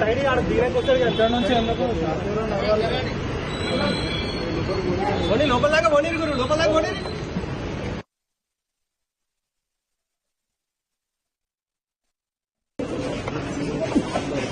Side ఆడ దిగడానికి వచ్చారు ఎక్కడ నుంచి ఎందుకు పోనీ లోపల దాకా పోనీ గురు లోపల దాకా పోనీ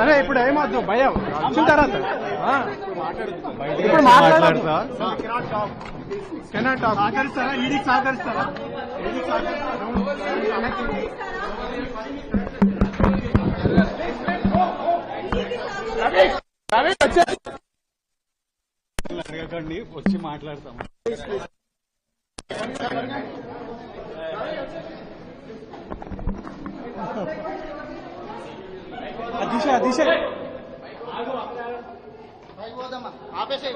అరే ఇప్పుడు ఏమవుతుంది భయం? వచ్చిన తర్వాత. ఇప్పుడు మాట్లాడతా కెనాట్. టాక్ సహకరిస్తారా ఈడీకి సహకరిస్తారా ఈడీకి అడగకండి వచ్చి మాట్లాడతాం దిశ దిశ ఆపేసే